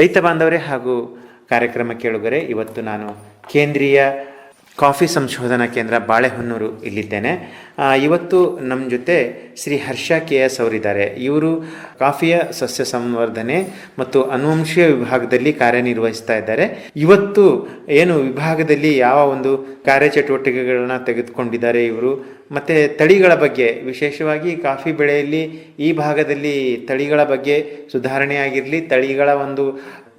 ರೈತ ಬಾಂಧವರೇ ಹಾಗೂ ಕಾರ್ಯಕ್ರಮ ಕೇಳುಗರೆ, ಇವತ್ತು ನಾನು ಕೇಂದ್ರೀಯ ಕಾಫಿ ಸಂಶೋಧನಾ ಕೇಂದ್ರ ಬಾಳೆಹೊನ್ನೂರು ಇಲ್ಲಿದ್ದೇನೆ. ಇವತ್ತು ನಮ್ಮ ಜೊತೆ ಶ್ರೀ ಹರ್ಷ ಕೆ ಎಸ್ ಅವರಿದ್ದಾರೆ. ಇವರು ಕಾಫಿಯ ಸಸ್ಯ ಸಂವರ್ಧನೆ ಮತ್ತು ಅನುವಂಶೀಯ ವಿಭಾಗದಲ್ಲಿ ಕಾರ್ಯನಿರ್ವಹಿಸ್ತಾ ಇದ್ದಾರೆ. ಇವತ್ತು ಏನು ವಿಭಾಗದಲ್ಲಿ ಯಾವ ಒಂದು ಕಾರ್ಯಚಟುವಟಿಕೆಗಳನ್ನ ತೆಗೆದುಕೊಂಡಿದ್ದಾರೆ ಇವರು? ಮತ್ತು ತಳಿಗಳ ಬಗ್ಗೆ, ವಿಶೇಷವಾಗಿ ಕಾಫಿ ಬೆಳೆಯಲ್ಲಿ ಈ ಭಾಗದಲ್ಲಿ ತಳಿಗಳ ಬಗ್ಗೆ ಸುಧಾರಣೆ ಆಗಿರಲಿ ತಳಿಗಳ ಒಂದು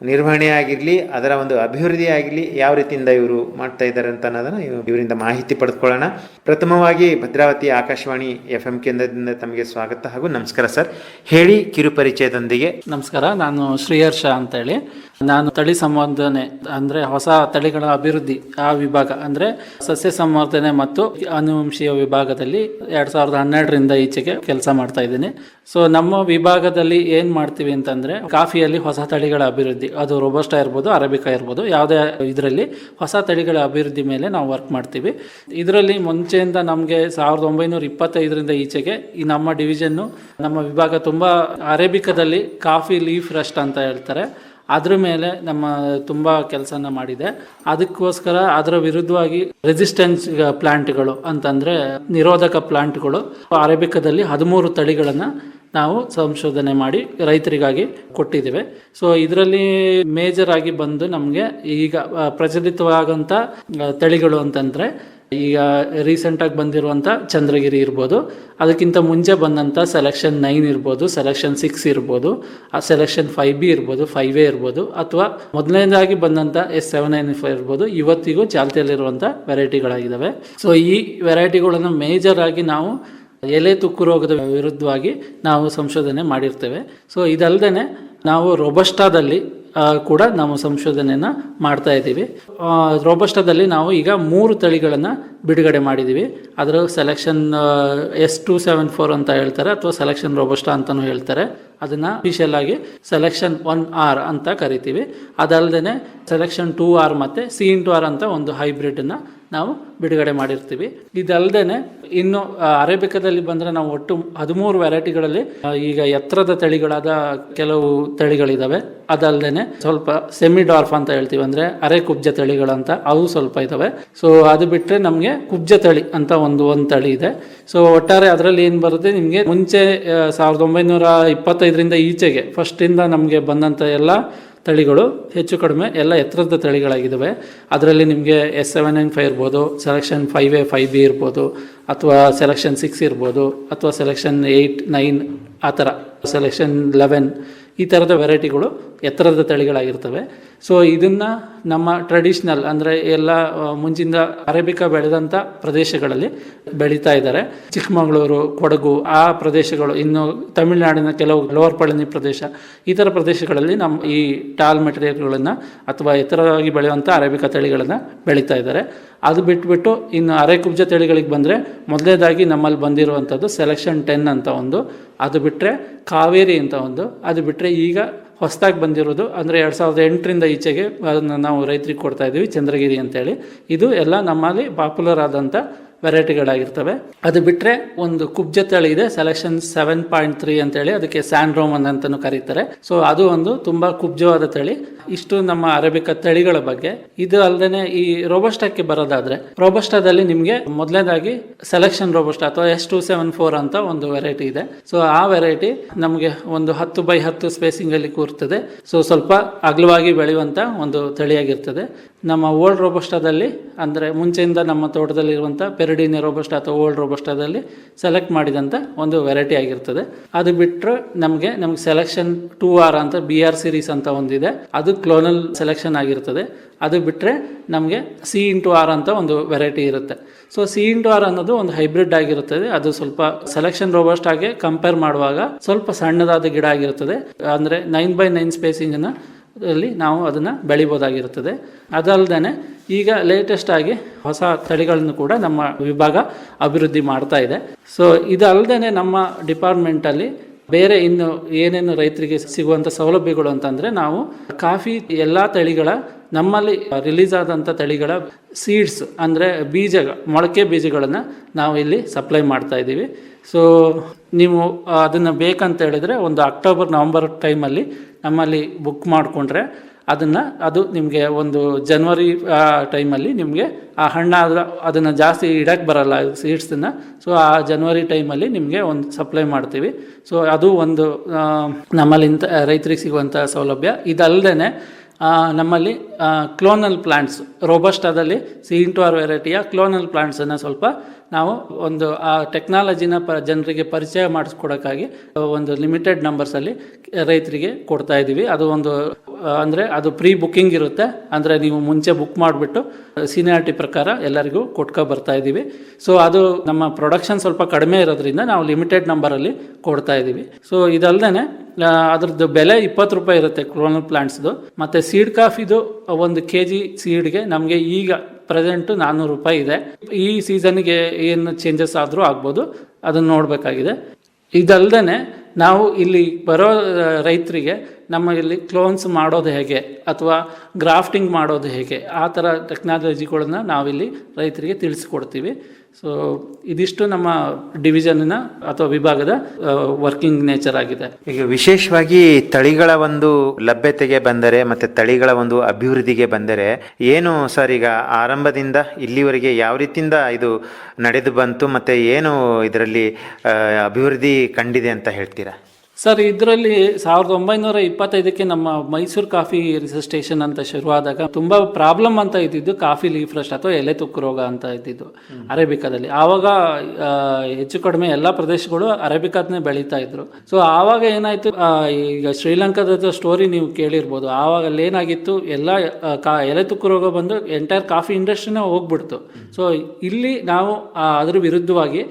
ನಿರ್ವಹಣೆ ಆಗಿರಲಿ ಅದರ ಒಂದು ಅಭಿವೃದ್ಧಿ ಆಗಿರಲಿ ಯಾವ ರೀತಿಯಿಂದ ಇವರು ಮಾಡ್ತಾ ಇದ್ದಾರೆ ಅಂತ ಅನ್ನೋದನ್ನು ಇವರಿಂದ ಮಾಹಿತಿ ಪಡೆದುಕೊಳ್ಳೋಣ ಪ್ರಥಮವಾಗಿ ಭದ್ರಾವತಿ ಆಕಾಶವಾಣಿ ಎಫ್ ಎಂ ಕೇಂದ್ರದಿಂದ ತಮಗೆ ಸ್ವಾಗತ ಹಾಗೂ ನಮಸ್ಕಾರ ಸರ್. ಹೇಳಿ ಕಿರು ಪರಿಚಯದೊಂದಿಗೆ ನಮಸ್ಕಾರ, ನಾನು ಶ್ರೀಹರ್ಷ ಅಂತೇಳಿ. ನಾನು ತಳಿ ಸಂವರ್ಧನೆ ಅಂದರೆ ಹೊಸ ತಳಿಗಳ ಅಭಿವೃದ್ಧಿ ಆ ವಿಭಾಗ ಅಂದರೆ ಸಸ್ಯ ಸಂವರ್ಧನೆ ಮತ್ತು ಅನುವಂಶೀಯ ವಿಭಾಗದಲ್ಲಿ ಎರಡು ಸಾವಿರದ ಹನ್ನೆರಡರಿಂದ ಈಚೆಗೆ ಕೆಲಸ ಮಾಡ್ತಾ ಇದ್ದೀನಿ. ಸೊ ನಮ್ಮ ವಿಭಾಗದಲ್ಲಿ ಏನು ಮಾಡ್ತೀವಿ ಅಂತಂದರೆ ಕಾಫಿಯಲ್ಲಿ ಹೊಸ ತಳಿಗಳ ಅಭಿವೃದ್ಧಿ, ಅದು ರೋಬಸ್ಟಾ ಇರ್ಬೋದು, ಅರೇಬಿಕಾ ಇರ್ಬೋದು, ಯಾವುದೇ ಇದರಲ್ಲಿ ಹೊಸ ತಳಿಗಳ ಅಭಿವೃದ್ಧಿ ಮೇಲೆ ನಾವು ವರ್ಕ್ ಮಾಡ್ತೀವಿ. ಇದರಲ್ಲಿ ಮುಂಚೆಯಿಂದ ನಮಗೆ ಸಾವಿರದ ಒಂಬೈನೂರ ಇಪ್ಪತ್ತೈದರಿಂದ ಈಚೆಗೆ ಈ ನಮ್ಮ ಡಿವಿಷನ್ನು ನಮ್ಮ ವಿಭಾಗ ತುಂಬ ಅರೇಬಿಕದಲ್ಲಿ ಕಾಫಿ ಲೀಫ್ ರಸ್ಟ್ ಅಂತ ಹೇಳ್ತಾರೆ. ಅದ್ರ ಮೇಲೆ ನಮ್ಮ ತುಂಬ ಕೆಲಸನ ಮಾಡಿದೆ. ಅದಕ್ಕೋಸ್ಕರ ಅದರ ವಿರುದ್ಧವಾಗಿ ರೆಸಿಸ್ಟೆನ್ಸ್ ಪ್ಲಾಂಟ್ಗಳು ಅಂತಂದರೆ ನಿರೋಧಕ ಪ್ಲಾಂಟ್ಗಳು ಅರೇಬಿಕದಲ್ಲಿ ಹದಿಮೂರು ತಳಿಗಳನ್ನು ನಾವು ಸಂಶೋಧನೆ ಮಾಡಿ ರೈತರಿಗಾಗಿ ಕೊಟ್ಟಿದ್ದೇವೆ. ಸೊ ಇದರಲ್ಲಿ ಮೇಜರ್ ಆಗಿ ಬಂದು ನಮಗೆ ಈಗ ಪ್ರಚಲಿತವಾದಂಥ ತಳಿಗಳು ಅಂತಂದರೆ ಈಗ ರೀಸೆಂಟಾಗಿ ಬಂದಿರುವಂಥ ಚಂದ್ರಗಿರಿ ಇರ್ಬೋದು. ಅದಕ್ಕಿಂತ ಮುಂಚೆ ಬಂದಂಥ ಸೆಲೆಕ್ಷನ್ ನೈನ್ ಇರ್ಬೋದು ಸೆಲೆಕ್ಷನ್ ಸಿಕ್ಸ್ ಇರ್ಬೋದು, ಆ ಸೆಲೆಕ್ಷನ್ ಫೈವ್ ಬಿ ಇರ್ಬೋದು ಫೈವ್ ಎ ಇರ್ಬೋದು, ಅಥವಾ ಮೊದಲನೇದಾಗಿ ಬಂದಂಥ ಎಸ್ ಸೆವೆನ್ ನೈನ್ ಫೈವ್ ಇರ್ಬೋದು, ಇವತ್ತಿಗೂ ಚಾಲ್ತಿಯಲ್ಲಿರುವಂಥ ವೆರೈಟಿಗಳಾಗಿದ್ದಾವೆ ಸೊ ಈ ವೆರೈಟಿಗಳನ್ನು ಮೇಜರ್ ಆಗಿ ನಾವು ಎಲೆ ತುಕ್ಕು ರೋಗದ ವಿರುದ್ಧವಾಗಿ ನಾವು ಸಂಶೋಧನೆ ಮಾಡಿರ್ತೇವೆ. ಸೊ ಇದಲ್ಲದೆ ನಾವು ರೊಬಸ್ಟಾದಲ್ಲಿ ಕೂಡ ನಾವು ಸಂಶೋಧನೆಯನ್ನು ಮಾಡ್ತಾ ಇದ್ದೀವಿ. ರೋಬಸ್ಟದಲ್ಲಿ ನಾವು ಈಗ ಮೂರು ತಳಿಗಳನ್ನು ಬಿಡುಗಡೆ ಮಾಡಿದ್ದೀವಿ. ಅದರ selection S two seven four ಅಂತ ಹೇಳ್ತಾರೆ ಅಥವಾ ಸೆಲೆಕ್ಷನ್ ರೋಬಸ್ಟ ಅಂತಲೂ ಹೇಳ್ತಾರೆ. ಅದನ್ನು ಅಫಿಷಿಯಲ್ ಆಗಿ ಸೆಲೆಕ್ಷನ್ ಒನ್ ಆರ್ ಅಂತ ಕರಿತೀವಿ. ಅದಲ್ಲದೆ ಸೆಲೆಕ್ಷನ್ ಟೂ ಆರ್ ಮತ್ತು ಸಿ ಇಂಟು ಆರ್ ಅಂತ ಒಂದು ಹೈಬ್ರಿಡನ್ನು ನಾವು ಬಿಡುಗಡೆ ಮಾಡಿರ್ತೀವಿ. ಇದಲ್ಲದೆ ಇನ್ನು ಅರೇಬಿಕದಲ್ಲಿ ಬಂದರೆ ನಾವು ಒಟ್ಟು ಹದಿಮೂರು ವೆರೈಟಿಗಳಲ್ಲಿ ಈಗ ಎತ್ತರದ ತಳಿಗಳಾದ ಕೆಲವು ತಳಿಗಳಿದ್ದಾವೆ ಅದಲ್ಲದೆ ಸ್ವಲ್ಪ ಸೆಮಿ ಡಾರ್ಫ್ ಅಂತ ಹೇಳ್ತೀವಿ, ಅಂದರೆ ಅರೆ ಕುಬ್ಜ ತಳಿಗಳಂತ, ಅವು ಸ್ವಲ್ಪ ಇದ್ದಾವೆ ಸೊ ಅದು ಬಿಟ್ಟರೆ ನಮಗೆ ಕುಬ್ಜ ತಳಿ ಅಂತ ಒಂದು ಒಂದು ತಳಿ ಇದೆ. ಸೊ ಒಟ್ಟಾರೆ ಅದರಲ್ಲಿ ಏನು ಬರುತ್ತೆ ನಿಮಗೆ, ಮುಂಚೆ ಸಾವಿರದ ಒಂಬೈನೂರ ಇಪ್ಪತ್ತೈದರಿಂದ ಈಚೆಗೆ ಫಸ್ಟಿಂದ ನಮಗೆ ಬಂದಂಥ ಎಲ್ಲ ತಳಿಗಳು ಹೆಚ್ಚು ಕಡಿಮೆ ಎಲ್ಲ ಎತ್ತರದ ತಳಿಗಳಾಗಿದ್ದಾವೆ. ಅದರಲ್ಲಿ ನಿಮಗೆ ಎಸ್ ಸೆವೆನ್ ನೈನ್ ಫೈವ್ ಇರ್ಬೋದು selection five A five B ಇರ್ಬೋದು, ಅಥವಾ ಸೆಲೆಕ್ಷನ್ ಸಿಕ್ಸ್ ಇರ್ಬೋದು, ಅಥವಾ ಸೆಲೆಕ್ಷನ್ ಏಯ್ಟ್ ನೈನ್ ಆ ಥರ ಸೆಲೆಕ್ಷನ್ ಲೆವೆನ್ ಈ ಥರದ ವೆರೈಟಿಗಳು ಎತ್ತರದ ತಳಿಗಳಾಗಿರ್ತವೆ. ಸೊ ಇದನ್ನು ನಮ್ಮ ಟ್ರೆಡಿಷ್ನಲ್ ಅಂದರೆ ಎಲ್ಲ ಮುಂಚಿಂದ ಅರೇಬಿಕಾ ಬೆಳೆದಂಥ ಪ್ರದೇಶಗಳಲ್ಲಿ ಬೆಳೀತಾ ಇದ್ದಾರೆ. ಚಿಕ್ಕಮಗಳೂರು, ಕೊಡಗು, ಆ ಪ್ರದೇಶಗಳು, ಇನ್ನು ತಮಿಳುನಾಡಿನ ಕೆಲವು ಲೋವರ್ ಪಳನಿ ಪ್ರದೇಶ, ಈ ಥರ ಪ್ರದೇಶಗಳಲ್ಲಿ ನಮ್ಮ ಈ ಟಾಲ್ ಮೆಟೀರಿಯಲ್ಗಳನ್ನು ಅಥವಾ ಎತ್ತರವಾಗಿ ಬೆಳೆಯುವಂಥ ಅರೇಬಿಕಾ ತಳಿಗಳನ್ನು ಬೆಳೀತಾ ಇದ್ದಾರೆ. ಅದು ಬಿಟ್ಬಿಟ್ಟು ಇನ್ನು ಅರೆಕುಬ್ಜ ತಳಿಗಳಿಗೆ ಬಂದರೆ ಮೊದಲನೇದಾಗಿ ನಮ್ಮಲ್ಲಿ ಬಂದಿರುವಂಥದ್ದು ಸೆಲೆಕ್ಷನ್ ಟೆನ್ ಅಂತ ಒಂದು. ಅದು ಬಿಟ್ಟರೆ ಕಾವೇರಿ ಅಂತ ಒಂದು. ಅದು ಬಿಟ್ಟರೆ ಈಗ ಹೊಸದಾಗಿ ಬಂದಿರೋದು. ಅಂದರೆ ಎರಡು ಸಾವಿರದ ಎಂಟರಿಂದ ಈಚೆಗೆ ಅದನ್ನು ನಾವು ರೈತರಿಗೆ ಕೊಡ್ತಾ ಇದ್ದೀವಿ, ಚಂದ್ರಗಿರಿ ಅಂತೇಳಿ. ಇದು ಎಲ್ಲ ನಮ್ಮಲ್ಲಿ ಪಾಪ್ಯುಲರ್ ಆದಂಥ ವೆರೈಟಿಗಳಾಗಿರ್ತವೆ. ಅದು ಬಿಟ್ಟರೆ ಒಂದು ಕುಬ್ಜ ತಳಿ ಇದೆ ಸೆಲೆಕ್ಷನ್ ಸೆವೆನ್ ಪಾಯಿಂಟ್ ತ್ರೀ ಅಂತೇಳಿ, ಅದಕ್ಕೆ ಸ್ಯಾಂಡ್ರೋಮನ್ ಅಂತಲೂ ಕರೀತಾರೆ. ಸೊ ಅದು ಒಂದು ತುಂಬ ಕುಬ್ಜವಾದ ತಳಿ. ಇಷ್ಟು ನಮ್ಮ ಅರೇಬಿಕ ತಳಿಗಳ ಬಗ್ಗೆ. ಇದು ಅಲ್ಲದೆ ಈ ರೋಬಸ್ಟಾಕ್ಕೆ ಬರೋದಾದ್ರೆ, ರೋಬಸ್ಟಾದಲ್ಲಿ ನಿಮಗೆ ಮೊದಲನೇದಾಗಿ ಸೆಲೆಕ್ಷನ್ ರೋಬಸ್ಟಾ ಅಥವಾ ಎಸ್ ಟು ಸೆವೆನ್ ಫೋರ್ ಅಂತ ಒಂದು ವೆರೈಟಿ ಇದೆ. ಸೊ ಆ ವೆರೈಟಿ ನಮಗೆ ಒಂದು ಹತ್ತು ಬೈ ಹತ್ತು ಸ್ಪೇಸಿಂಗ್ ಅಲ್ಲಿ ಕೂರ್ತದೆ. ಸೊ ಸ್ವಲ್ಪ ಅಗಲವಾಗಿ ಬೆಳೆಯುವಂತ ಒಂದು ತಳಿಯಾಗಿರ್ತದೆ. ನಮ್ಮ ಓಲ್ಡ್ ರೋಬಸ್ಟಾದಲ್ಲಿ, ಅಂದ್ರೆ ಮುಂಚೆಯಿಂದ ನಮ್ಮ ತೋಟದಲ್ಲಿರುವಂಥ ಪೆರಡಿನಿ ರೋಬಸ್ಟ ಅಥವಾ ಓಲ್ಡ್ ರೋಬಸ್ಟಾದಲ್ಲಿ ಸೆಲೆಕ್ಟ್ ಮಾಡಿದಂಥ ಒಂದು ವೆರೈಟಿ ಆಗಿರ್ತದೆ. ಅದು ಬಿಟ್ಟರೆ ನಮಗೆ ನಮ್ಗೆ ಸೆಲೆಕ್ಷನ್ ಟೂ ಆರ್ ಅಂತ ಬಿ ಆರ್ ಸಿರೀಸ್ ಅಂತ ಒಂದಿದೆ. ಅದು ಕ್ಲೋನಲ್ ಸೆಲೆಕ್ಷನ್ ಆಗಿರ್ತದೆ. ಅದು ಬಿಟ್ಟರೆ ನಮಗೆ ಸಿ ಇಂಟು ಆರ್ ಅಂತ ಒಂದು ವೆರೈಟಿ ಇರುತ್ತೆ. ಸೊ ಸಿ ಇಂಟು ಆರ್ ಅನ್ನೋದು ಒಂದು ಹೈಬ್ರಿಡ್ ಆಗಿರುತ್ತದೆ ಅದು ಸ್ವಲ್ಪ ಸೆಲೆಕ್ಷನ್ ರೋಬಸ್ಟ್ ಆಗಿ ಕಂಪೇರ್ ಮಾಡುವಾಗ ಸ್ವಲ್ಪ ಸಣ್ಣದಾದ ಗಿಡ ಆಗಿರುತ್ತದೆ ಅಂದರೆ ನೈನ್ ಬೈ ನೈನ್ ಸ್ಪೇಸಿಂಗನ್ನು ಅಲ್ಲಿ ನಾವು ಅದನ್ನು ಬೆಳಿಬೋದಾಗಿರುತ್ತದೆ. ಅದಲ್ಲದೆ ಈಗ ಲೇಟೆಸ್ಟ್ ಆಗಿ ಹೊಸ ತಳಿಗಳನ್ನು ಕೂಡ ನಮ್ಮ ವಿಭಾಗ ಅಭಿವೃದ್ಧಿ ಮಾಡ್ತಾ ಇದೆ. ಸೊ ಇದಲ್ಲದೆ ನಮ್ಮ ಡಿಪಾರ್ಟ್ಮೆಂಟಲ್ಲಿ ಬೇರೆ ಇನ್ನು ಏನೇನು ರೈತರಿಗೆ ಸಿಗುವಂಥ ಸೌಲಭ್ಯಗಳು ಅಂತಂದರೆ ನಾವು ಕಾಫಿ ಎಲ್ಲ ತಳಿಗಳ, ನಮ್ಮಲ್ಲಿ ರಿಲೀಸ್ ಆದಂಥ ತಳಿಗಳ ಸೀಡ್ಸ್ ಅಂದರೆ ಬೀಜ ಮೊಳಕೆ ಬೀಜಗಳನ್ನು ನಾವು ಇಲ್ಲಿ ಸಪ್ಲೈ ಮಾಡ್ತಾ ಇದ್ದೀವಿ. ಸೊ ನೀವು ಅದನ್ನು ಬೇಕಂತ ಹೇಳಿದರೆ ಒಂದು ಅಕ್ಟೋಬರ್ ನವಂಬರ್ ಟೈಮಲ್ಲಿ ನಮ್ಮಲ್ಲಿ ಬುಕ್ ಮಾಡಿಕೊಂಡ್ರೆ ಅದನ್ನು ಅದು ನಿಮಗೆ ಒಂದು ಜನವರಿ ಟೈಮಲ್ಲಿ ನಿಮಗೆ ಆ ಹಣ್ಣಾದ ಅದನ್ನು ಜಾಸ್ತಿ ಇಡಕ್ಕೆ ಬರಲ್ಲ ಸೀಡ್ಸನ್ನು ಸೊ ಆ ಜನವರಿ ಟೈಮಲ್ಲಿ ನಿಮಗೆ ಒಂದು ಸಪ್ಲೈ ಮಾಡ್ತೀವಿ. ಸೊ ಅದು ಒಂದು ನಮ್ಮಲ್ಲಿಂತ ನಮ್ಮಲ್ಲಿ ರೈತರಿಗೆ ಸಿಗುವಂಥ ಸೌಲಭ್ಯ. ಇದಲ್ಲದೆ ನಮ್ಮಲ್ಲಿ ಕ್ಲೋನಲ್ ಪ್ಲಾಂಟ್ಸ್ ರೋಬಸ್ಟಾದಲ್ಲಿ ಸಿ ಆರ್ ವೆರೈಟಿಯ ಕ್ಲೋನಲ್ ಪ್ಲಾಂಟ್ಸನ್ನು ಸ್ವಲ್ಪ ನಾವು ಒಂದು, ಆ ಟೆಕ್ನಾಲಜಿನ ಪ, ಜನರಿಗೆ ಪರಿಚಯ ಮಾಡಿಸ್ಕೊಡೋಕ್ಕಾಗಿ ಒಂದು ಲಿಮಿಟೆಡ್ ನಂಬರ್ಸಲ್ಲಿ ರೈತರಿಗೆ ಕೊಡ್ತಾ ಇದ್ದೀವಿ ಅದು ಒಂದು ಅಂದರೆ ಅದು ಪ್ರೀ ಬುಕ್ಕಿಂಗ್ ಇರುತ್ತೆ. ಅಂದರೆ ನೀವು ಮುಂಚೆ ಬುಕ್ ಮಾಡಿಬಿಟ್ಟು ಸೀನಿಯಾರಿಟಿ ಪ್ರಕಾರ ಎಲ್ಲರಿಗೂ ಕೊಟ್ಕೊ ಬರ್ತಾ ಇದ್ದೀವಿ ಸೊ ಅದು ನಮ್ಮ ಪ್ರೊಡಕ್ಷನ್ ಸ್ವಲ್ಪ ಕಡಿಮೆ ಇರೋದ್ರಿಂದ ನಾವು ಲಿಮಿಟೆಡ್ ನಂಬರಲ್ಲಿ ಕೊಡ್ತಾ ಇದ್ದೀವಿ ಸೊ ಇದಲ್ಲದೆ ಅದ್ರದ್ದು ಬೆಲೆ ಇಪ್ಪತ್ತು ರೂಪಾಯಿ ಇರುತ್ತೆ ಕ್ಲೋನಲ್ ಪ್ಲಾಂಟ್ಸ್ದು ಮತ್ತು ಸೀಡ್ ಕಾಫಿದು ಒಂದು ಕೆ ಜಿ ಸೀಡ್ಗೆ ನಮಗೆ ಈಗ ಪ್ರೆಸೆಂಟು ನಾನ್ನೂರು ರೂಪಾಯಿ ಇದೆ. ಈ ಸೀಸನ್ಗೆ ಏನು ಚೇಂಜಸ್ ಆದರೂ ಆಗ್ಬೋದು. ಅದನ್ನು ನೋಡಬೇಕಾಗಿದೆ. ಇದಲ್ಲದೆ ನಾವು ಇಲ್ಲಿ ಬರೋ ರೈತರಿಗೆ ನಮ್ಮ ಇಲ್ಲಿ ಕ್ಲೋನ್ಸ್ ಮಾಡೋದು ಹೇಗೆ ಅಥವಾ ಗ್ರಾಫ್ಟಿಂಗ್ ಮಾಡೋದು ಹೇಗೆ, ಆ ಥರ ಟೆಕ್ನಾಲಜಿಗಳನ್ನ ನಾವಿಲ್ಲಿ ರೈತರಿಗೆ ತಿಳಿಸ್ಕೊಡ್ತೀವಿ. ಸೊ ಇದಿಷ್ಟು ನಮ್ಮ ಡಿವಿಷನ್ನ ಅಥವಾ ವಿಭಾಗದ ವರ್ಕಿಂಗ್ ನೇಚರ್ ಆಗಿದೆ. ಈಗ ವಿಶೇಷವಾಗಿ ತಳಿಗಳ ಒಂದು ಲಭ್ಯತೆಗೆ ಬಂದರೆ ಮತ್ತೆ ತಳಿಗಳ ಒಂದು ಅಭಿವೃದ್ಧಿಗೆ ಬಂದರೆ ಏನು ಸರ್ ಈಗ ಆರಂಭದಿಂದ ಇಲ್ಲಿವರೆಗೆ ಯಾವ ರೀತಿಯಿಂದ ಇದು ನಡೆದು ಬಂತು ಮತ್ತೆ ಏನು ಇದರಲ್ಲಿ ಅಭಿವೃದ್ಧಿ ಕಂಡಿದೆ ಅಂತ ಹೇಳ್ತೀರಾ? ಸರ್, ಇದರಲ್ಲಿ ಸಾವಿರದ ಒಂಬೈನೂರ ಇಪ್ಪತ್ತೈದಕ್ಕೆ ನಮ್ಮ ಮೈಸೂರು ಕಾಫಿ ರಿಸರ್ಚ್ ಅಂತ ಶುರುವಾದಾಗ ತುಂಬಾ ಪ್ರಾಬ್ಲಮ್ ಅಂತ ಇದ್ದಿದ್ದು ಕಾಫಿ ಲೀಫ್ ರಸ್ಟ್ ಅಥವಾ ಎಲೆ ತುಕ್ಕು ರೋಗ ಅಂತ ಇದ್ದಿದ್ದು ಅರೇಬಿಕಾದಲ್ಲಿ. ಆವಾಗ ಹೆಚ್ಚು ಕಡಿಮೆ ಎಲ್ಲ ಪ್ರದೇಶಗಳು ಅರೇಬಿಕಾದನ್ನೇ ಬೆಳೀತಾ ಇದ್ರು. ಸೊ ಆವಾಗ ಏನಾಯ್ತು ಈಗ ಶ್ರೀಲಂಕಾದ ಸ್ಟೋರಿ ನೀವು ಕೇಳಿರ್ಬೋದು. ಆವಾಗ ಅಲ್ಲಿ ಏನಾಗಿತ್ತು, ಎಲ್ಲ ಎಲೆ ತುಕ್ಕು ರೋಗ ಬಂದು ಎಂಟೈರ್ ಕಾಫಿ ಇಂಡಸ್ಟ್ರಿನೇ ಹೋಗ್ಬಿಡ್ತು. ಸೊ ಇಲ್ಲಿ ನಾವು ಅದ್ರ ವಿರುದ್ಧವಾಗಿ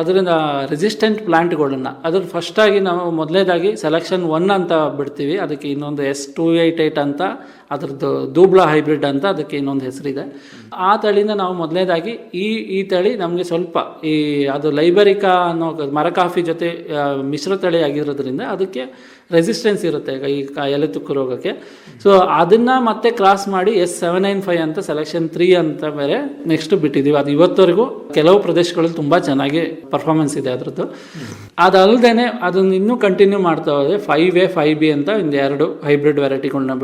ಅದರಿಂದ ರೆಸಿಸ್ಟೆಂಟ್ ಪ್ಲ್ಯಾಂಟ್ಗಳನ್ನು ಅದ್ರ ಫಸ್ಟಾಗಿ ನಾವು ಮೊದಲನೇದಾಗಿ ಸೆಲೆಕ್ಷನ್ ಒನ್ ಅಂತ ಬಿಡ್ತೀವಿ. ಅದಕ್ಕೆ ಇನ್ನೊಂದು ಎಸ್ ಟೂ ಏಯ್ಟ್ ಏಯ್ಟ್ ಅಂತ, ಅದ್ರದ್ದು ದೂಬ್ಳ ಹೈಬ್ರಿಡ್ ಅಂತ, ಅದಕ್ಕೆ ಇನ್ನೊಂದು ಹೆಸರಿದೆ. ಆ ತಳಿಯಿಂದ ನಾವು ಮೊದಲನೇದಾಗಿ ಈ ಈ ತಳಿ ನಮಗೆ ಸ್ವಲ್ಪ ಈ ಅದು ಲೈಬರಿಕಾ ಅನ್ನೋ ಮರ ಕಾಫಿ ಜೊತೆ ಮಿಶ್ರ ತಳಿ ಆಗಿರೋದ್ರಿಂದ ಅದಕ್ಕೆ ರೆಸಿಸ್ಟೆನ್ಸ್ ಇರುತ್ತೆ ಈಗ ಈ ಎಲೆ ತುಕ್ಕು ರೋಗಕ್ಕೆ. ಸೊ ಅದನ್ನು ಮತ್ತೆ ಕ್ರಾಸ್ ಮಾಡಿ ಎಸ್ ಸೆವೆನ್ ನೈನ್ ಫೈವ್ ಅಂತ ಸೆಲೆಕ್ಷನ್ ತ್ರೀ ಅಂತ ಬೇರೆ ನೆಕ್ಸ್ಟ್ ಬಿಟ್ಟಿದ್ದೀವಿ ಅದು ಇವತ್ತವರೆಗೂ ಕೆಲವು ಪ್ರದೇಶಗಳಲ್ಲಿ ತುಂಬ ಚೆನ್ನಾಗಿ ಪರ್ಫಾರ್ಮೆನ್ಸ್ ಇದೆ ಅದರದ್ದು. ಅದಲ್ಲದೆ ಅದನ್ನ ಇನ್ನೂ ಕಂಟಿನ್ಯೂ ಮಾಡ್ತಾ ಹೋದರೆ ಫೈವ್ ಎ ಫೈವ್ ಬಿ ಅಂತ ಒಂದು ಎರಡು ಹೈಬ್ರಿಡ್ ವೆರೈಟಿಗಳನ್ನ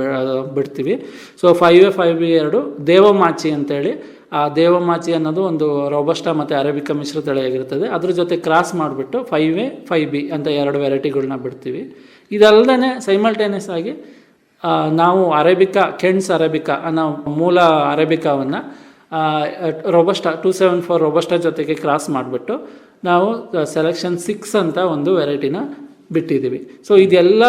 ಬಿಡ್ತೀವಿ. So five A five B ಎರಡು ದೇವಮಾಚಿ ಅಂತೇಳಿ ಆ ದೇವಮಾಚಿ ಅನ್ನೋದು ಒಂದು ರೋಬಸ್ಟಾ ಮತ್ತು ಅರೇಬಿಕಾ ಮಿಶ್ರ ತಳಿಯಾಗಿರ್ತದೆ ಅದ್ರ ಜೊತೆ ಕ್ರಾಸ್ ಮಾಡಿಬಿಟ್ಟು ಫೈವ್ ಎ ಫೈವ್ ಬಿ ಅಂತ ಎರಡು ವೆರೈಟಿಗಳನ್ನ ಬಿಡ್ತೀವಿ. ಇದಲ್ಲದೆ ಸೈಮಲ್ಟೇನಿಯಸ್ ಆಗಿ ನಾವು ಅರೇಬಿಕಾ ಕೆಣ್ಸ್ ಅರೇಬಿಕಾ ಅನ್ನೋ ಮೂಲ ಅರೇಬಿಕಾವನ್ನು robusta two seven four robusta ಜೊತೆಗೆ ಕ್ರಾಸ್ ಮಾಡಿಬಿಟ್ಟು ನಾವು ಸೆಲೆಕ್ಷನ್ ಸಿಕ್ಸ್ ಅಂತ ಒಂದು ವೆರೈಟಿನ ಬಿಟ್ಟಿದ್ದೀವಿ. ಸೊ ಇದೆಲ್ಲ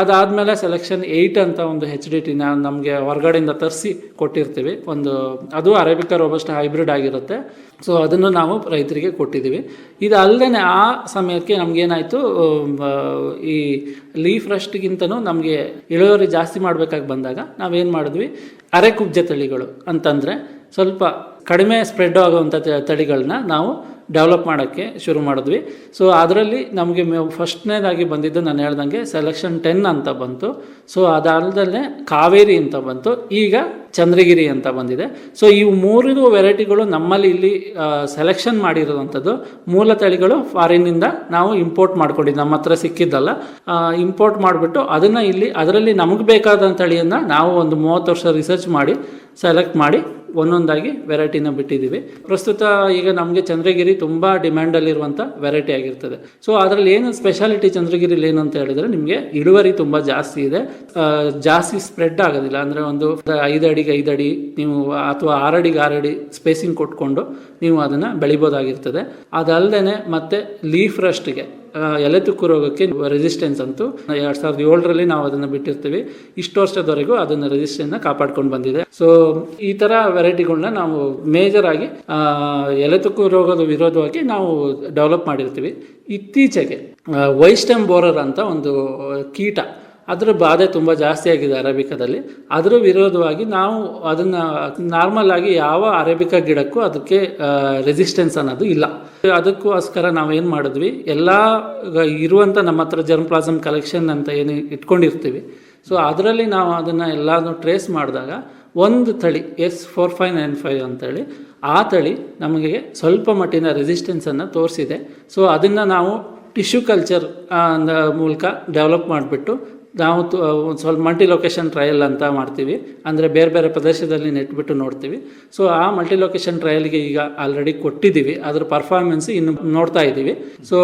ಅದಾದಮೇಲೆ ಸೆಲೆಕ್ಷನ್ ಏಯ್ಟ್ ಅಂತ ಒಂದು ಹೆಚ್ ಡಿ ಟಿನ ನಮಗೆ ಹೊರಗಡೆಯಿಂದ ತರಿಸಿ ಕೊಟ್ಟಿರ್ತೀವಿ. ಒಂದು, ಅದು ಅರೇಬಿಕಾ ರೋಬಸ್ಟ್ ಹೈಬ್ರಿಡ್ ಆಗಿರುತ್ತೆ. ಸೊ ಅದನ್ನು ನಾವು ರೈತರಿಗೆ ಕೊಟ್ಟಿದ್ದೀವಿ. ಇದು ಆ ಸಮಯಕ್ಕೆ ನಮಗೇನಾಯಿತು ಈ ಲೀಫ್ ರಸ್ಟ್ಗಿಂತನೂ ನಮಗೆ ಇಳುವರಿ ಜಾಸ್ತಿ ಮಾಡಬೇಕಾಗಿ ಬಂದಾಗ ನಾವೇನು ಮಾಡಿದ್ವಿ? ಅರೆಕುಬ್ಜ ತಳಿಗಳು ಅಂತಂದರೆ ಸ್ವಲ್ಪ ಕಡಿಮೆ ಸ್ಪ್ರೆಡ್ ಆಗುವಂಥ ತಳಿಗಳನ್ನ ನಾವು ಡೆವಲಪ್ ಮಾಡೋಕ್ಕೆ ಶುರು ಮಾಡಿದ್ವಿ. ಸೊ ಅದರಲ್ಲಿ ನಮಗೆ ಫಸ್ಟ್ನೇದಾಗಿ ಬಂದಿದ್ದು ನಾನು ಹೇಳ್ದಂಗೆ ಸೆಲೆಕ್ಷನ್ ಟೆನ್ ಅಂತ ಬಂತು. ಸೊ ಅದಾದಲ್ಲೇ ಕಾವೇರಿ ಅಂತ ಬಂತು. ಈಗ ಚಂದ್ರಗಿರಿ ಅಂತ ಬಂದಿದೆ. ಸೊ ಈ ಮೂರು ವೆರೈಟಿಗಳು ನಮ್ಮಲ್ಲಿ ಇಲ್ಲಿ ಸೆಲೆಕ್ಷನ್ ಮಾಡಿರೋವಂಥದ್ದು ಮೂಲ ತಳಿಗಳು ಫಾರಿನ್ನಿಂದ ನಾವು ಇಂಪೋರ್ಟ್ ಮಾಡ್ಕೊಂಡಿದ್ದು. ನಮ್ಮ ಹತ್ರ ಸಿಕ್ಕಿದ್ದಲ್ಲ. ಇಂಪೋರ್ಟ್ ಮಾಡಿಬಿಟ್ಟು ಅದನ್ನು ಇಲ್ಲಿ, ಅದರಲ್ಲಿ ನಮಗೆ ಬೇಕಾದಂಥ ತಳಿಯನ್ನು ನಾವು ಒಂದು ಮೂವತ್ತು ವರ್ಷ ರಿಸರ್ಚ್ ಮಾಡಿ ಸೆಲೆಕ್ಟ್ ಮಾಡಿ ಒಂದೊಂದಾಗಿ ವೆರೈಟಿನ ಬಿಟ್ಟಿದ್ದೀವಿ. ಪ್ರಸ್ತುತ ಈಗ ನಮಗೆ ಚಂದ್ರಗಿರಿ ತುಂಬ ಡಿಮ್ಯಾಂಡಲ್ಲಿರುವಂಥ ವೆರೈಟಿ ಆಗಿರ್ತದೆ. ಸೊ ಅದರಲ್ಲಿ ಏನು ಸ್ಪೆಷಾಲಿಟಿ ಚಂದ್ರಗಿರಿಲಿ ಏನು ಅಂತ ಹೇಳಿದ್ರೆ ನಿಮಗೆ ಇಳುವರಿ ತುಂಬ ಜಾಸ್ತಿ ಇದೆ. ಜಾಸ್ತಿ ಸ್ಪ್ರೆಡ್ ಆಗೋದಿಲ್ಲ. ಅಂದರೆ ಒಂದು ಐದು ಅಡಿಗೆ ಐದು ಅಡಿ, ನೀವು ಅಥವಾ ಆರಡಿಗೆ ಅಡಿ ಸ್ಪೇಸಿಂಗ್ ಕೊಟ್ಕೊಂಡು ನೀವು ಅದನ್ನು ಬೆಳಿಬೋದಾಗಿರ್ತದೆ. ಅದಲ್ಲದೆ ಮತ್ತೆ ಲೀಫ್ ರಸ್ಟ್ಗೆ ಎಲೆ ತುಕ್ಕು ರೋಗಕ್ಕೆ ರೆಸಿಸ್ಟೆನ್ಸ್ ಅಂತೂ ಎರಡು ಸಾವಿರದ ಏಳರಲ್ಲಿ ನಾವು ಅದನ್ನು ಬಿಟ್ಟಿರ್ತೀವಿ. ಇಷ್ಟು ವರ್ಷದವರೆಗೂ ಅದನ್ನು ರೆಸಿಸ್ಟೆನ್ಸ್ನ ಕಾಪಾಡ್ಕೊಂಡು ಬಂದಿದೆ. ಸೊ ಈ ಥರ ವೆರೈಟಿಗಳನ್ನ ನಾವು ಮೇಜರ್ ಆಗಿ ಆ, ಎಲೆ ತುಕ್ಕು ರೋಗದ ವಿರೋಧವಾಗಿ ನಾವು ಡೆವಲಪ್ ಮಾಡಿರ್ತೀವಿ. ಇತ್ತೀಚೆಗೆ ವೈಸ್ಟೆಮ್ ಬೋರರ್ ಅಂತ ಒಂದು ಕೀಟ ಅದರ ಬಾಧೆ ತುಂಬ ಜಾಸ್ತಿ ಆಗಿದೆ ಅರೇಬಿಕಾದಲ್ಲಿ. ಅದರ ವಿರೋಧವಾಗಿ ನಾವು ಅದನ್ನು ನಾರ್ಮಲ್ ಆಗಿ ಯಾವ ಅರೇಬಿಕಾ ಗಿಡಕ್ಕೂ ಅದಕ್ಕೆ ರೆಸಿಸ್ಟೆನ್ಸ್ ಅನ್ನೋದು ಇಲ್ಲ. ಅದಕ್ಕೋಸ್ಕರ ನಾವೇನು ಮಾಡಿದ್ವಿ? ಎಲ್ಲ ಇರುವಂಥ ನಮ್ಮ ಹತ್ರ ಜರ್ಮ್ ಪ್ಲಾಸಮ್ ಕಲೆಕ್ಷನ್ ಅಂತ ಏನು ಇಟ್ಕೊಂಡಿರ್ತೀವಿ. ಸೊ ಅದರಲ್ಲಿ ನಾವು ಅದನ್ನು ಎಲ್ಲಾನು ಟ್ರೇಸ್ ಮಾಡಿದಾಗ ಒಂದು ತಳಿ S four five nine five ಅಂತೇಳಿ, ಆ ತಳಿ ನಮಗೆ ಸ್ವಲ್ಪ ಮಟ್ಟಿನ ರೆಸಿಸ್ಟೆನ್ಸನ್ನು ತೋರಿಸಿದೆ. ಸೊ ಅದನ್ನು ನಾವು ಟಿಶ್ಯೂ ಕಲ್ಚರ್ ಮೂಲಕ ಡೆವಲಪ್ ಮಾಡಿಬಿಟ್ಟು ನಾವು ಒಂದು ಸ್ವಲ್ಪ ಮಲ್ಟಿ ಲೊಕೇಶನ್ ಟ್ರಯಲ್ ಅಂತ ಮಾಡ್ತೀವಿ. ಅಂದರೆ ಬೇರೆ ಬೇರೆ ಪ್ರದೇಶದಲ್ಲಿ ನೆಟ್ಬಿಟ್ಟು ನೋಡ್ತೀವಿ. ಸೊ ಆ ಮಲ್ಟಿ ಲೊಕೇಶನ್ ಟ್ರಯಲ್ಗೆ ಈಗ ಆಲ್ರೆಡಿ ಕೊಟ್ಟಿದ್ದೀವಿ. ಅದ್ರ ಪರ್ಫಾರ್ಮೆನ್ಸ್ ಇನ್ನು ನೋಡ್ತಾ ಇದ್ದೀವಿ. ಸೊ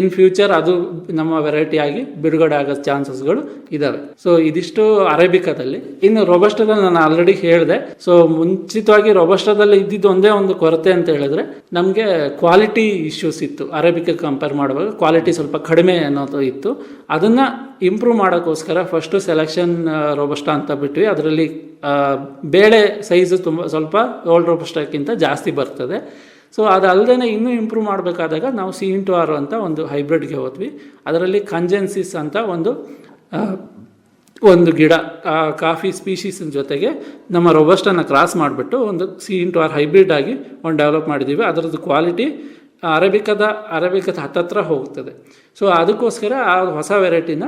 ಇನ್ ಫ್ಯೂಚರ್ ಅದು ನಮ್ಮ ವೆರೈಟಿ ಆಗಿ ಬಿಡುಗಡೆ ಆಗೋ ಚಾನ್ಸಸ್ಗಳು ಇದ್ದಾವೆ ಸೊ ಇದಿಷ್ಟು ಅರೇಬಿಕಾದಲ್ಲಿ. ಇನ್ನು ರೊಬಸ್ಟದಲ್ಲಿ ನಾನು ಆಲ್ರೆಡಿ ಹೇಳಿದೆ. ಸೊ ಮುಂಚಿತವಾಗಿ ರೊಬಸ್ಟದಲ್ಲಿ ಇದ್ದಿದ್ದು ಒಂದೇ ಒಂದು ಕೊರತೆ ಅಂತ ಹೇಳಿದ್ರೆ, ನಮಗೆ ಕ್ವಾಲಿಟಿ ಇಶ್ಯೂಸ್ ಇತ್ತು. ಅರೇಬಿಕ ಕಂಪೇರ್ ಮಾಡುವಾಗ ಕ್ವಾಲಿಟಿ ಸ್ವಲ್ಪ ಕಡಿಮೆ ಅನ್ನೋದು ಇತ್ತು. ಅದನ್ನು ಇಂಪ್ರೂವ್ ಮಾಡೋಕ್ಕೋಸ್ಕರ ಫಸ್ಟು ಸೆಲೆಕ್ಷನ್ ರೋಬಸ್ಟ ಅಂತ ಬಿಟ್ವಿ. ಅದರಲ್ಲಿ ಬೇಳೆ ಸೈಜು ತುಂಬ, ಸ್ವಲ್ಪ ಓಲ್ಡ್ ರೋಬಸ್ಟಕ್ಕಿಂತ ಜಾಸ್ತಿ ಬರ್ತದೆ. ಸೊ ಅದಲ್ಲದೆ ಇನ್ನೂ ಇಂಪ್ರೂವ್ ಮಾಡಬೇಕಾದಾಗ ನಾವು ಸಿ ಇಂಟು ಆರು ಅಂತ ಒಂದು ಹೈಬ್ರಿಡ್ಗೆ ಹೋದ್ವಿ. ಅದರಲ್ಲಿ ಕಂಜೆನ್ಸಿಸ್ ಅಂತ ಒಂದು ಒಂದು ಗಿಡ ಕಾಫಿ ಸ್ಪೀಷೀಸಿನ ಜೊತೆಗೆ ನಮ್ಮ ರೊಬಸ್ಟನ್ನು ಕ್ರಾಸ್ ಮಾಡಿಬಿಟ್ಟು ಒಂದು ಸಿ ಇಂಟು ಆರ್ ಹೈಬ್ರಿಡ್ ಆಗಿ ಒಂದು ಡೆವಲಪ್ ಮಾಡಿದ್ದೀವಿ ಅದರದ್ದು ಕ್ವಾಲಿಟಿ ಅರೇಬಿಕದ ಅರೇಬಿಕದ ಹತ್ತತ್ರ ಹೋಗ್ತದೆ. ಸೊ ಅದಕ್ಕೋಸ್ಕರ ಆ ಹೊಸ ವೆರೈಟಿನ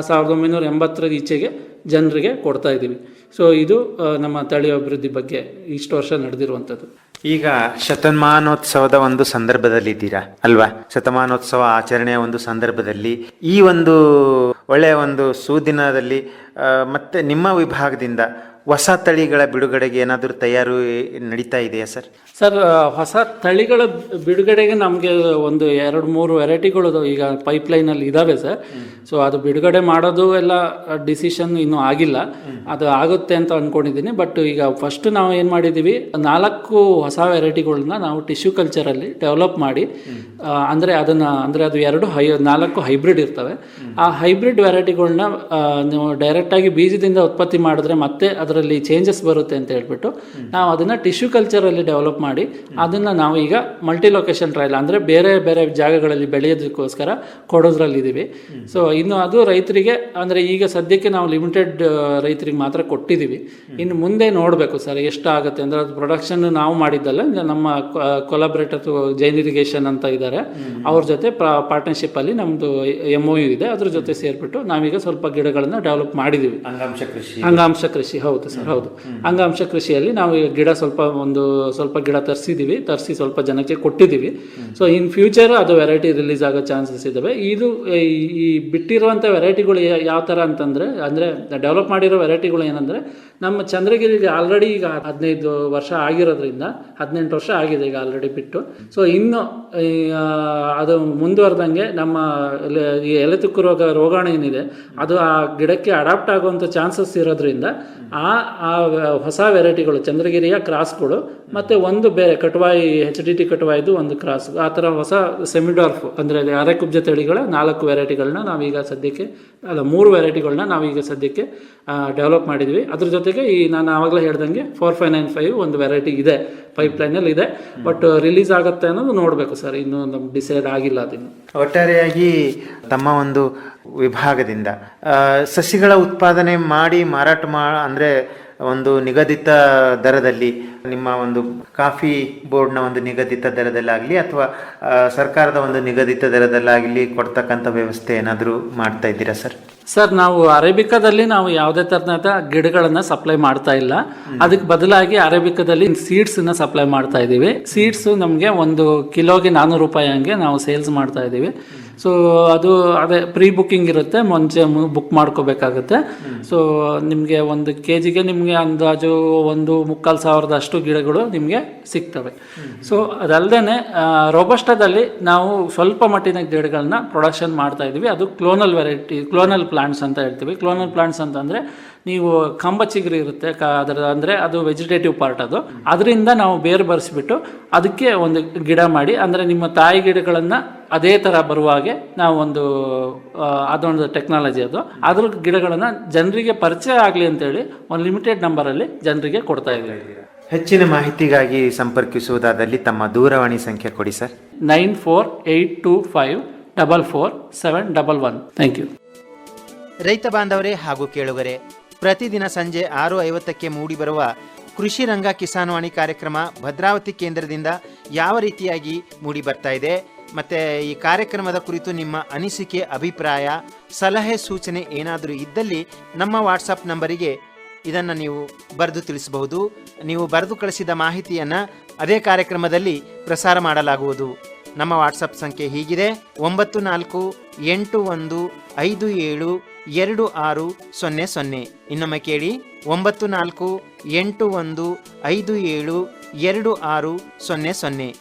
ಸಾವಿರದ ಒಂಬೈನೂರ ಎಂಬತ್ತರ ಈಚೆಗೆ ಜನರಿಗೆ ಕೊಡ್ತಾ ಇದ್ದೀವಿ. ಸೊ ಇದು ನಮ್ಮ ತಳಿ ಅಭಿವೃದ್ಧಿ ಬಗ್ಗೆ ಇಷ್ಟು ವರ್ಷ ನಡೆದಿರುವಂಥದ್ದು. ಈಗ ಶತಮಾನೋತ್ಸವದ ಒಂದು ಸಂದರ್ಭದಲ್ಲಿ ಇದ್ದೀರಾ? ಅಲ್ವಾ? ಶತಮಾನೋತ್ಸವ ಆಚರಣೆಯ ಒಂದು ಸಂದರ್ಭದಲ್ಲಿ ಈ ಒಂದು ಒಳ್ಳೆಯ ಒಂದು ಸುದಿನದಲ್ಲಿ ಮತ್ತೆ ನಿಮ್ಮ ವಿಭಾಗದಿಂದ ಹೊಸ ತಳಿಗಳ ಬಿಡುಗಡೆಗೆ ಏನಾದರೂ ತಯಾರು ನಡೀತಾ ಇದೆಯಾ ಸರ್? ಸರ್ ಹೊಸ ತಳಿಗಳ ಬಿಡುಗಡೆಗೆ ನಮಗೆ ಒಂದು ಎರಡು ಮೂರು ವೆರೈಟಿಗಳು ಈಗ ಪೈಪ್ಲೈನಲ್ಲಿ ಇದ್ದಾವೆ ಸರ್. ಸೊ ಅದು ಬಿಡುಗಡೆ ಮಾಡೋದು ಎಲ್ಲ ಡಿಸಿಷನ್ ಇನ್ನೂ ಆಗಿಲ್ಲ. ಅದು ಆಗುತ್ತೆ ಅಂತ ಅಂದ್ಕೊಂಡಿದ್ದೀನಿ ಬಟ್ ಈಗ ಫಸ್ಟ್ ನಾವು ಏನು ಮಾಡಿದ್ದೀವಿ ನಾಲ್ಕು ಹೊಸ ವೆರೈಟಿಗಳನ್ನ ನಾವು ಟಿಶ್ಯೂ ಕಲ್ಚರಲ್ಲಿ ಡೆವಲಪ್ ಮಾಡಿ ಅಂದರೆ ಅದನ್ನು ಅಂದರೆ ಅದು ಎರಡು ಹೈ ನಾಲ್ಕು ಹೈಬ್ರಿಡ್ ಇರ್ತವೆ. ಆ ಹೈಬ್ರಿಡ್ ವೆರೈಟಿಗಳನ್ನ ನೀವು ಡೈರೆಕ್ಟಾಗಿ ಬೀಜದಿಂದ ಉತ್ಪತ್ತಿ ಮಾಡಿದ್ರೆ ಮತ್ತೆ ಅದರಲ್ಲಿ ಚೇಂಜಸ್ ಬರುತ್ತೆ ಅಂತ ಹೇಳ್ಬಿಟ್ಟು ನಾವು ಅದನ್ನು ಟಿಶ್ಯೂ ಕಲ್ಚರಲ್ಲಿ ಡೆವಲಪ್ ಮಾಡಿ ಅದನ್ನು ನಾವು ಈಗ ಮಲ್ಟಿ ಲೊಕೇಶನ್ ಟ್ರಯಲ್ ಅಂದರೆ ಬೇರೆ ಬೇರೆ ಜಾಗಗಳಲ್ಲಿ ಬೆಳೆಯೋದಕ್ಕೋಸ್ಕರ ಕೊಡೋದ್ರಲ್ಲಿದ್ದೀವಿ ಸೊ ಇನ್ನು ಅದು ರೈತರಿಗೆ ಅಂದರೆ ಈಗ ಸದ್ಯಕ್ಕೆ ನಾವು ಲಿಮಿಟೆಡ್ ರೈತರಿಗೆ ಮಾತ್ರ ಕೊಟ್ಟಿದ್ದೀವಿ ಇನ್ನು ಮುಂದೆ ನೋಡಬೇಕು ಸರ್ ಎಷ್ಟಾಗುತ್ತೆ ಅಂದರೆ ಅದು ಪ್ರೊಡಕ್ಷನ್ ನಾವು ಮಾಡಿದ್ದಲ್ಲ ನಮ್ಮ ಕೊಲಾಬ್ರೇಟರ್ ಜೈನ್ ಇರಿಗೇಷನ್ ಅಂತ ಇದ್ದಾರೆ ಅವ್ರ ಜೊತೆ ಪಾರ್ಟ್ನರ್ಶಿಪ್ಪಲ್ಲಿ ನಮ್ಮದು ಎಂ ಯು ಇದೆ ಅದ್ರ ಜೊತೆ ಸೇರಿಬಿಟ್ಟು ನಾವೀಗ ಸ್ವಲ್ಪ ಗಿಡಗಳನ್ನು ಡೆವಲಪ್ ಮಾಡಿದ್ದೀವಿ ಅಂಗಾಂಶ ಕೃಷಿ. ಅಂಗಾಂಶ ಕೃಷಿ ಹೌದು. ಸರ್. ಹೌದು. ಅಂಗಾಂಶ ಕೃಷಿಯಲ್ಲಿ ನಾವು ಈಗ ಗಿಡ ಸ್ವಲ್ಪ ಒಂದು ಸ್ವಲ್ಪ ಗಿಡ ತರಿಸಿದ್ದೀವಿ ತರಿಸಿ ಸ್ವಲ್ಪ ಜನಕ್ಕೆ ಕೊಟ್ಟಿದ್ದೀವಿ ಸೊ ಇನ್ ಫ್ಯೂಚರ್ ಅದು ವೆರೈಟಿ ರಿಲೀಸ್ ಆಗೋ ಚಾನ್ಸಸ್ ಇದ್ದಾವೆ ಇದು ಈ ಬಿಟ್ಟಿರುವಂಥ ವೆರೈಟಿಗಳು ಯಾವ ಥರ ಅಂತಂದರೆ, ಅಂದರೆ ಡೆವಲಪ್ ಮಾಡಿರೋ ವೆರೈಟಿಗಳು ಏನಂದರೆ ನಮ್ಮ ಚಂದ್ರಗಿರಿಗೆ ಆಲ್ರೆಡಿ ಈಗ ಹದಿನೈದು ವರ್ಷ ಆಗಿರೋದ್ರಿಂದ, ಹದಿನೆಂಟು ವರ್ಷ ಆಗಿದೆ ಈಗ ಆಲ್ರೆಡಿ ಬಿಟ್ಟು. ಸೊ ಇನ್ನು ಅದು ಮುಂದುವರೆದಂಗೆ ನಮ್ಮ ಈ ಎಲೆ ತುಕ್ಕು ರೋಗ, ರೋಗಾಣು ಏನಿದೆ, ಅದು ಆ ಗಿಡಕ್ಕೆ ಅಡಾಪ್ಟ್ ಆಗುವಂಥ ಚಾನ್ಸಸ್ ಇರೋದ್ರಿಂದ ಆ ಆ ಹೊಸ ವೆರೈಟಿಗಳು ಚಂದ್ರಗಿರಿಯ ಕ್ರಾಸ್ಗಳು ಮತ್ತು ಒಂದು ಬೇರೆ ಕಟುವಾಯಿ ಹೆಚ್ ಡಿ ಟಿ ಕಟುವಾಯಿದು ಒಂದು ಕ್ರಾಸ್ ಆ ಥರ ಹೊಸ ಸೆಮಿಡಾರ್ಫ್ ಅಂದರೆ ಅರೆಕುಬ್ಜ ತಳಿಗಳ ನಾಲ್ಕು ವೆರೈಟಿಗಳನ್ನ ನಾವೀಗ ಸದ್ಯಕ್ಕೆ, ಅಲ್ಲ ಮೂರು ವೆರೈಟಿಗಳನ್ನ ನಾವೀಗ ಸದ್ಯಕ್ಕೆ ಡೆವಲಪ್ ಮಾಡಿದ್ವಿ. ಅದ್ರ ಜೊತೆಗೆ ಈ ನಾನು ಆವಾಗಲೇ ಹೇಳ್ದಂಗೆ ಫೋರ್ ಫೈವ್ ನೈನ್ ಫೈವ್ ಒಂದು ವೆರೈಟಿ ಇದೆ ಪೈಪ್ಲೈನಲ್ಲಿ ಇದೆ. ಬಟ್ ರಿಲೀಸ್ ಆಗುತ್ತೆ ಅನ್ನೋದು ನೋಡಬೇಕು ಸರ್, ಇನ್ನೂ ನಮ್ಗೆ ಡಿಸೈಡ್ ಆಗಿಲ್ಲ ಅದನ್ನು. ಒಟ್ಟಾರೆಯಾಗಿ ತಮ್ಮ ಒಂದು ವಿಭಾಗದಿಂದ ಸಸಿಗಳ ಉತ್ಪಾದನೆ ಮಾಡಿ ಮಾರಾಟ ಮಾ, ಅಂದರೆ ಒಂದು ನಿಗದಿತ ದರದಲ್ಲಿ, ನಿಮ್ಮ ಒಂದು ಕಾಫಿ ಬೋರ್ಡ್ನ ಒಂದು ನಿಗದಿತ ದರದಲ್ಲಾಗಲಿ ಅಥವಾ ಸರ್ಕಾರದ ಒಂದು ನಿಗದಿತ ದರದಲ್ಲಾಗಲಿ ಕೊಡ್ತಕ್ಕಂಥ ವ್ಯವಸ್ಥೆ ಏನಾದರೂ ಮಾಡ್ತಾ ಇದ್ದೀರಾ ಸರ್? ಸರ್ ನಾವು ಅರೇಬಿಕಾದಲ್ಲಿ ನಾವು ಯಾವುದೇ ತರಹದ ಗಿಡಗಳನ್ನು ಸಪ್ಲೈ ಮಾಡ್ತಾ ಇಲ್ಲ. ಅದಕ್ಕೆ ಬದಲಾಗಿ ಅರೇಬಿಕಾದಲ್ಲಿ ಸೀಡ್ಸ್ನ ಸಪ್ಲೈ ಮಾಡ್ತಾ ಇದ್ದೀವಿ. ಸೀಡ್ಸ್ ನಮಗೆ ಒಂದು ಕಿಲೋಗೆ ನಾನ್ನೂರು ರೂಪಾಯಿ ಹಂಗೆ ನಾವು ಸೇಲ್ಸ್ ಮಾಡ್ತಾ ಇದ್ದೀವಿ. ಸೊ ಅದು ಅದೇ ಪ್ರೀ ಬುಕ್ಕಿಂಗ್ ಇರುತ್ತೆ ಮುಂಚೆ ಬುಕ್ ಮಾಡ್ಕೋಬೇಕಾಗುತ್ತೆ. ಸೊ ನಿಮಗೆ ಒಂದು ಕೆ ಜಿಗೆ ನಿಮಗೆ ಅಂದಾಜು ಒಂದು ಮುಕ್ಕಾಲು ಸಾವಿರದ ಅಷ್ಟು ಗಿಡಗಳು ನಿಮಗೆ ಸಿಗ್ತವೆ. ಸೊ ಅದಲ್ಲದೆ ರೋಬಸ್ಟದಲ್ಲಿ ನಾವು ಸ್ವಲ್ಪ ಮಟ್ಟಿನ ಗಿಡಗಳನ್ನ ಪ್ರೊಡಕ್ಷನ್ ಮಾಡ್ತಾ ಇದ್ದೀವಿ ಅದು ಕ್ಲೋನಲ್ ವೆರೈಟಿ ಕ್ಲೋನಲ್ ಪ್ಲಾಂಟ್ಸ್ ಅಂತ ಹೇಳ್ತೀವಿ. ಕ್ಲೋನಲ್ ಪ್ಲಾಂಟ್ಸ್ ಅಂತಂದರೆ ನೀವು ಕಂಬ ಚಿಗುರಿ ಇರುತ್ತೆ ಕ ಅದರ ಅಂದರೆ ಅದು ವೆಜಿಟೇಟಿವ್ ಪಾರ್ಟ್ ಅದು. ಅದರಿಂದ ನಾವು ಬೇರು ಬರೆಸ್ಬಿಟ್ಟು ಅದಕ್ಕೆ ಒಂದು ಗಿಡ ಮಾಡಿ ಅಂದರೆ ನಿಮ್ಮ ತಾಯಿ ಗಿಡಗಳನ್ನು ಅದೇ ಥರ ಬರುವ ಹಾಗೆ ನಾವು ಒಂದು ಅದೊಂದು ಟೆಕ್ನಾಲಜಿ ಅದು. ಅದ್ರ ಗಿಡಗಳನ್ನು ಜನರಿಗೆ ಪರಿಚಯ ಆಗಲಿ ಅಂತೇಳಿ ಒಂದು ಲಿಮಿಟೆಡ್ ನಂಬರಲ್ಲಿ ಜನರಿಗೆ ಕೊಡ್ತಾ ಇದ್ದೀವಿ. ಹೆಚ್ಚಿನ ಮಾಹಿತಿಗಾಗಿ ಸಂಪರ್ಕಿಸುವುದಾದಲ್ಲಿ ತಮ್ಮ ದೂರವಾಣಿ ಸಂಖ್ಯೆ ಕೊಡಿ sir. Nine four eight two five double four seven double one. Thank you. ರೈತ ಬಾಂಧವರೇ ಹಾಗೂ ಕೇಳುಗರೆ ಪ್ರತಿದಿನ ಸಂಜೆ ಆರು ಐವತ್ತಕ್ಕೆ ಮೂಡಿಬರುವ ಕೃಷಿ ರಂಗ ಕಿಸಾನ್ವಾಣಿ ಕಾರ್ಯಕ್ರಮ ಭದ್ರಾವತಿ ಕೇಂದ್ರದಿಂದ ಯಾವ ರೀತಿಯಾಗಿ ಮೂಡಿ ಬರ್ತಾ ಇದೆ? ಮತ್ತೆ ಈ ಕಾರ್ಯಕ್ರಮದ ಕುರಿತು ನಿಮ್ಮ ಅನಿಸಿಕೆ, ಅಭಿಪ್ರಾಯ, ಸಲಹೆ, ಸೂಚನೆ ಏನಾದರೂ ಇದ್ದಲ್ಲಿ ನಮ್ಮ ವಾಟ್ಸಪ್ ನಂಬರಿಗೆ ಇದನ್ನು ನೀವು ಬರೆದು ತಿಳಿಸಬಹುದು. ನೀವು ಬರೆದು ಕಳಿಸಿದ ಮಾಹಿತಿಯನ್ನು ಅದೇ ಕಾರ್ಯಕ್ರಮದಲ್ಲಿ ಪ್ರಸಾರ ಮಾಡಲಾಗುವುದು. ನಮ್ಮ ವಾಟ್ಸಪ್ ಸಂಖ್ಯೆ ಹೀಗಿದೆ. ಒಂಬತ್ತು ನಾಲ್ಕು ಎಂಟು ಒಂದು ಐದು ಏಳು ಎರಡು ಆರು ಸೊನ್ನೆ ಸೊನ್ನೆ. ಇನ್ನೊಮ್ಮೆ ಕೇಳಿ, ಒಂಬತ್ತು ನಾಲ್ಕು, ಎಂಟು ಒಂದು, ಐದು ಏಳು, ಎರಡು ಆರು ಸೊನ್ನೆ ಸೊನ್ನೆ.